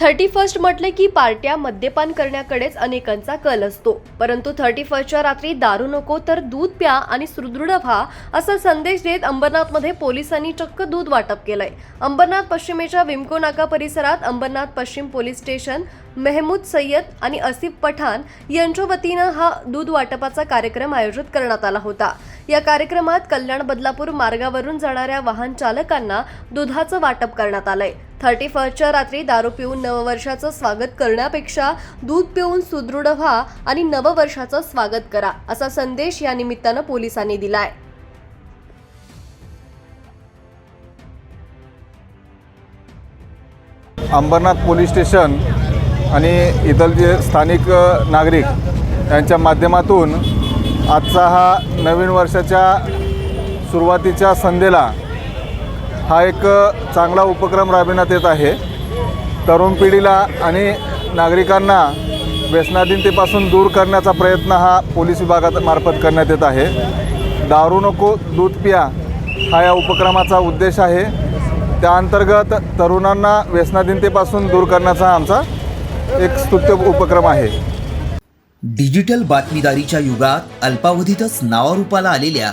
Thirty first म्हटले की पार्ट्या मद्यपान करण्याकडेच अनेकांचा कल असतो. परंतु थर्टी फर्स्टच्या रात्री दारू नको तर दूध प्या आणि सुदृढ व्हा असा संदेश देत अंबरनाथमध्ये पोलिसांनी चक्क दूध वाटप केलंय. अंबरनाथ पश्चिमेच्या विमको नाका परिसरात अंबरनाथ पश्चिम पोलीस स्टेशन मेहमूद सय्यद आणि असिफ पठाण यांच्या वतीनं हा दूध वाटपाचा कार्यक्रम आयोजित करण्यात आला होता. या कार्यक्रमात कल्याण बदलापूर मार्गावरून जाणाऱ्या वाहन चालकांना दुधाचं वाटप करण्यात आलंय. थर्टी फर्स्टच्या रात्री दारू पिऊन नववर्षाचं स्वागत करण्यापेक्षा दूध पिऊन सुदृढ व्हा आणि नववर्षाचं स्वागत करा असा संदेश या निमित्तानं पोलिसांनी दिलाय. अंबरनाथ पोलीस स्टेशन आणि इतर जे स्थानिक नागरिक यांच्या माध्यमातून आजचा हा नवीन वर्षाच्या सुरुवातीच्या संध्येला हा एक चांगला उपक्रम राबविण्यात येत आहे. तरुण पिढीला आणि नागरिकांना व्यसनाधीनतेपासून दूर करण्याचा प्रयत्न हा पोलीस विभागात मार्फत करण्यात येत आहे. दारू नको दूध पिया हा या उपक्रमाचा उद्देश आहे. त्या अंतर्गत तरुणांना व्यसनाधीनतेपासून दूर करण्याचा आमचा एक स्तुत्य उपक्रम आहे. डिजिटल बातमीदारीच्या युगात अल्पावधीतच नावारूपाला आलेल्या